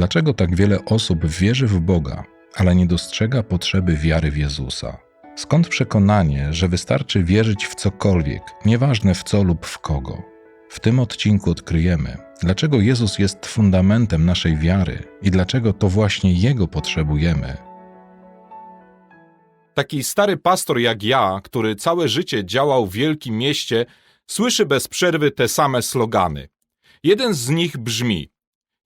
Dlaczego tak wiele osób wierzy w Boga, ale nie dostrzega potrzeby wiary w Jezusa? Skąd przekonanie, że wystarczy wierzyć w cokolwiek, nieważne w co lub w kogo? W tym odcinku odkryjemy, dlaczego Jezus jest fundamentem naszej wiary i dlaczego to właśnie Jego potrzebujemy. Taki stary pastor jak ja, który całe życie działał w wielkim mieście, słyszy bez przerwy te same slogany. Jeden z nich brzmi: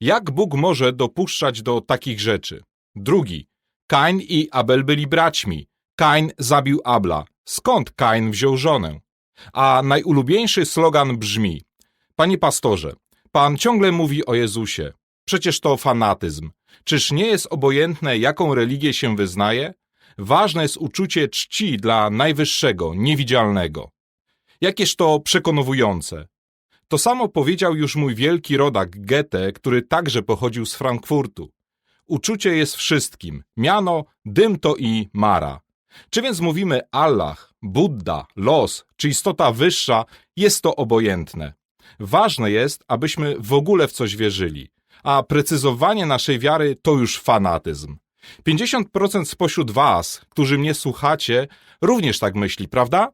Jak Bóg może dopuszczać do takich rzeczy? Drugi: Kain i Abel byli braćmi. Kain zabił Abla. Skąd Kain wziął żonę? A najulubieńszy slogan brzmi: Panie pastorze, pan ciągle mówi o Jezusie. Przecież to fanatyzm. Czyż nie jest obojętne, jaką religię się wyznaje? Ważne jest uczucie czci dla najwyższego, niewidzialnego. Jakież to przekonujące. To samo powiedział już mój wielki rodak Goethe, który także pochodził z Frankfurtu. Uczucie jest wszystkim, miano, dym to i mara. Czy więc mówimy Allah, Buddha, los, czy istota wyższa, jest to obojętne. Ważne jest, abyśmy w ogóle w coś wierzyli, a precyzowanie naszej wiary to już fanatyzm. 50% spośród Was, którzy mnie słuchacie, również tak myśli, prawda?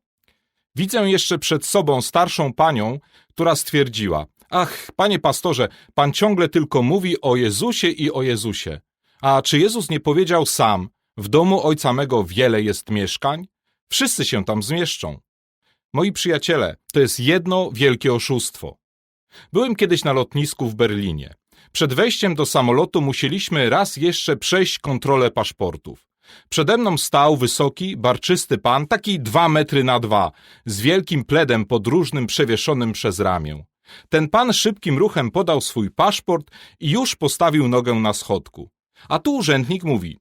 Widzę jeszcze przed sobą starszą panią, która stwierdziła: Ach, panie pastorze, pan ciągle tylko mówi o Jezusie i o Jezusie. A czy Jezus nie powiedział sam: W domu ojca mego wiele jest mieszkań? Wszyscy się tam zmieszczą. Moi przyjaciele, to jest jedno wielkie oszustwo. Byłem kiedyś na lotnisku w Berlinie. Przed wejściem do samolotu musieliśmy raz jeszcze przejść kontrolę paszportów. Przede mną stał wysoki, barczysty pan, taki dwa metry na dwa, z wielkim pledem podróżnym przewieszonym przez ramię. Ten pan szybkim ruchem podał swój paszport i już postawił nogę na schodku. A tu urzędnik mówi: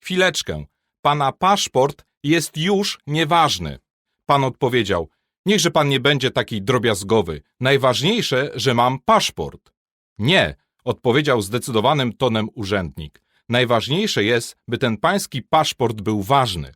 Chwileczkę, pana paszport jest już nieważny. Pan odpowiedział: Niechże pan nie będzie taki drobiazgowy. Najważniejsze, że mam paszport. Nie, odpowiedział zdecydowanym tonem urzędnik. Najważniejsze jest, by ten pański paszport był ważny.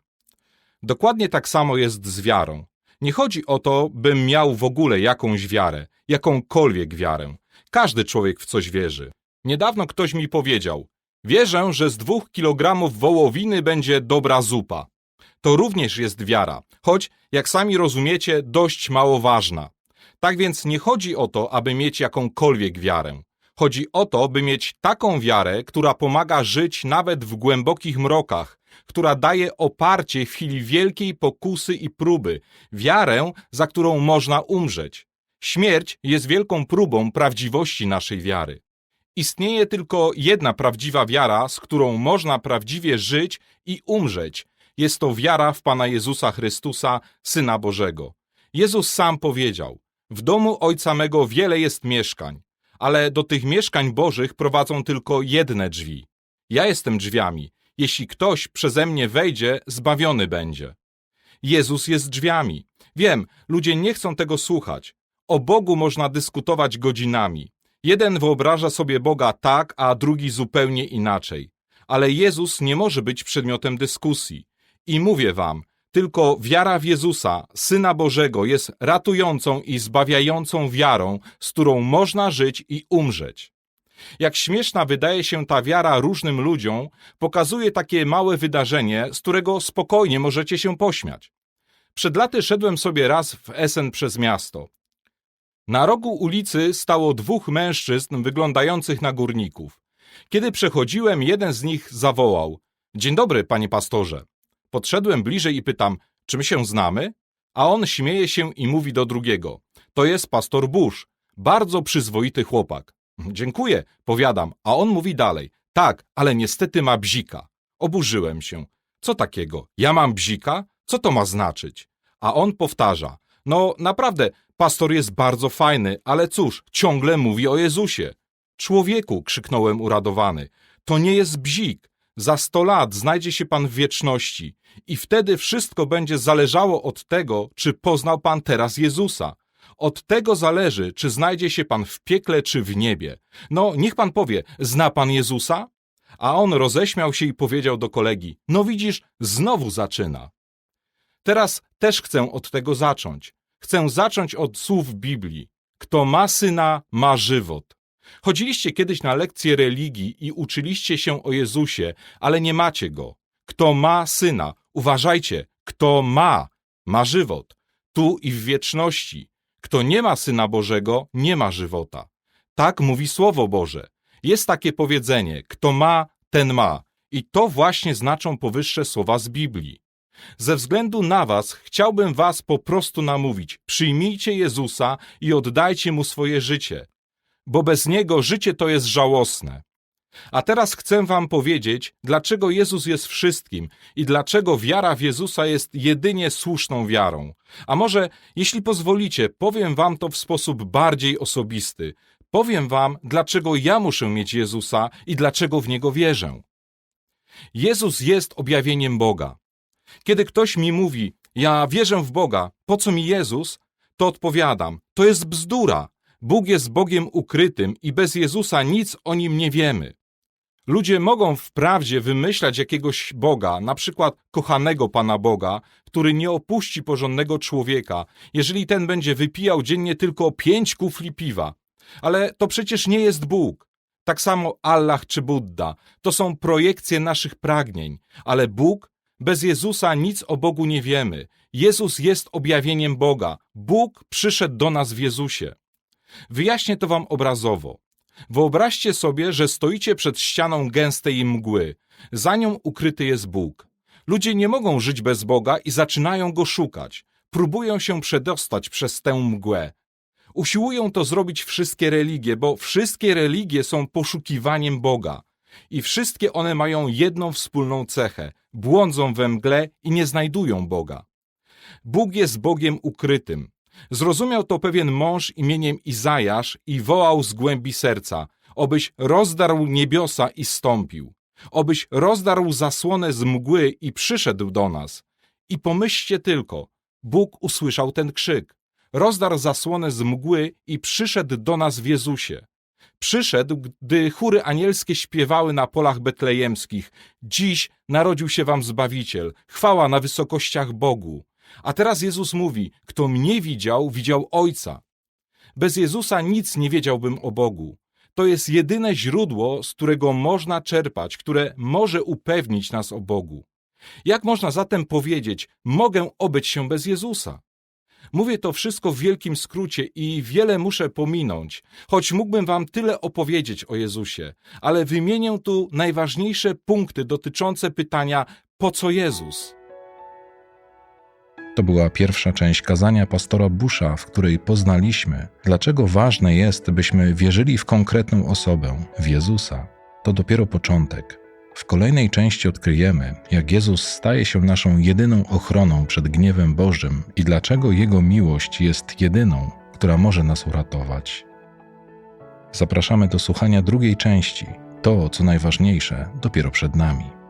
Dokładnie tak samo jest z wiarą. Nie chodzi o to, bym miał w ogóle jakąś wiarę, jakąkolwiek wiarę. Każdy człowiek w coś wierzy. Niedawno ktoś mi powiedział: Wierzę, że z dwóch kilogramów wołowiny będzie dobra zupa. To również jest wiara, choć, jak sami rozumiecie, dość mało ważna. Tak więc nie chodzi o to, aby mieć jakąkolwiek wiarę. Chodzi o to, by mieć taką wiarę, która pomaga żyć nawet w głębokich mrokach, która daje oparcie w chwili wielkiej pokusy i próby, wiarę, za którą można umrzeć. Śmierć jest wielką próbą prawdziwości naszej wiary. Istnieje tylko jedna prawdziwa wiara, z którą można prawdziwie żyć i umrzeć. Jest to wiara w Pana Jezusa Chrystusa, Syna Bożego. Jezus sam powiedział: W domu Ojca mego wiele jest mieszkań ale do tych mieszkań bożych prowadzą tylko jedne drzwi. Ja jestem drzwiami. Jeśli ktoś przeze mnie wejdzie, zbawiony będzie. Jezus jest drzwiami. Wiem, ludzie nie chcą tego słuchać. O Bogu można dyskutować godzinami. Jeden wyobraża sobie Boga tak, a drugi zupełnie inaczej. Ale Jezus nie może być przedmiotem dyskusji. I mówię wam, tylko wiara w Jezusa, Syna Bożego, jest ratującą i zbawiającą wiarą, z którą można żyć i umrzeć. Jak śmieszna wydaje się ta wiara różnym ludziom, pokazuje takie małe wydarzenie, z którego spokojnie możecie się pośmiać. Przed laty szedłem sobie raz w Essen przez miasto. Na rogu ulicy stało dwóch mężczyzn wyglądających na górników. Kiedy przechodziłem, jeden z nich zawołał: Dzień dobry, panie pastorze. Podszedłem bliżej i pytam, czy my się znamy? A on śmieje się i mówi do drugiego. To jest pastor Bush, bardzo przyzwoity chłopak. Dziękuję, powiadam, a on mówi dalej. Tak, ale niestety ma bzika. Oburzyłem się. Co takiego? Ja mam bzika? Co to ma znaczyć? A on powtarza. No, naprawdę, pastor jest bardzo fajny, ale cóż, ciągle mówi o Jezusie. Człowieku, krzyknąłem uradowany, to nie jest bzik. Za sto lat znajdzie się Pan w wieczności i wtedy wszystko będzie zależało od tego, czy poznał Pan teraz Jezusa. Od tego zależy, czy znajdzie się Pan w piekle, czy w niebie. No, niech Pan powie, zna Pan Jezusa? A on roześmiał się i powiedział do kolegi, no widzisz, znowu zaczyna. Teraz też chcę od tego zacząć. Chcę zacząć od słów Biblii. Kto ma syna, ma żywot. Chodziliście kiedyś na lekcje religii i uczyliście się o Jezusie, ale nie macie go. Kto ma syna, uważajcie, kto ma, ma żywot, tu i w wieczności. Kto nie ma syna Bożego, nie ma żywota. Tak mówi Słowo Boże. Jest takie powiedzenie: kto ma, ten ma. I to właśnie znaczą powyższe słowa z Biblii. Ze względu na Was chciałbym Was po prostu namówić: przyjmijcie Jezusa i oddajcie mu swoje życie, bo bez niego życie to jest żałosne. A teraz chcę Wam powiedzieć, dlaczego Jezus jest wszystkim i dlaczego wiara w Jezusa jest jedynie słuszną wiarą. A może, jeśli pozwolicie, powiem Wam to w sposób bardziej osobisty. Powiem Wam, dlaczego ja muszę mieć Jezusa i dlaczego w niego wierzę. Jezus jest objawieniem Boga. Kiedy ktoś mi mówi, ja wierzę w Boga, po co mi Jezus? To odpowiadam, to jest bzdura. Bóg jest Bogiem ukrytym i bez Jezusa nic o nim nie wiemy. Ludzie mogą wprawdzie wymyślać jakiegoś Boga, na przykład kochanego Pana Boga, który nie opuści porządnego człowieka, jeżeli ten będzie wypijał dziennie tylko pięć kufli piwa. Ale to przecież nie jest Bóg. Tak samo Allah czy Buddha to są projekcje naszych pragnień, ale Bóg bez Jezusa nic o Bogu nie wiemy. Jezus jest objawieniem Boga. Bóg przyszedł do nas w Jezusie. Wyjaśnię to wam obrazowo. Wyobraźcie sobie, że stoicie przed ścianą gęstej mgły. Za nią ukryty jest Bóg. Ludzie nie mogą żyć bez Boga i zaczynają go szukać. Próbują się przedostać przez tę mgłę. Usiłują to zrobić wszystkie religie, bo wszystkie religie są poszukiwaniem Boga. I wszystkie one mają jedną wspólną cechę błądzą we mgle i nie znajdują Boga. Bóg jest Bogiem ukrytym. Zrozumiał to pewien mąż imieniem Izajasz i wołał z głębi serca: Obyś rozdarł niebiosa i stąpił, obyś rozdarł zasłonę z mgły i przyszedł do nas. I pomyślcie tylko, Bóg usłyszał ten krzyk. Rozdarł zasłonę z mgły i przyszedł do nas w Jezusie. Przyszedł, gdy chóry anielskie śpiewały na polach betlejemskich: Dziś narodził się wam Zbawiciel, chwała na wysokościach Bogu. A teraz Jezus mówi: Kto mnie widział, widział Ojca. Bez Jezusa nic nie wiedziałbym o Bogu. To jest jedyne źródło, z którego można czerpać, które może upewnić nas o Bogu. Jak można zatem powiedzieć: Mogę obyć się bez Jezusa? Mówię to wszystko w wielkim skrócie i wiele muszę pominąć, choć mógłbym wam tyle opowiedzieć o Jezusie, ale wymienię tu najważniejsze punkty dotyczące pytania: po co Jezus? To była pierwsza część kazania pastora Busha, w której poznaliśmy, dlaczego ważne jest, byśmy wierzyli w konkretną osobę, w Jezusa. To dopiero początek. W kolejnej części odkryjemy, jak Jezus staje się naszą jedyną ochroną przed gniewem Bożym i dlaczego Jego miłość jest jedyną, która może nas uratować. Zapraszamy do słuchania drugiej części. To, co najważniejsze, dopiero przed nami.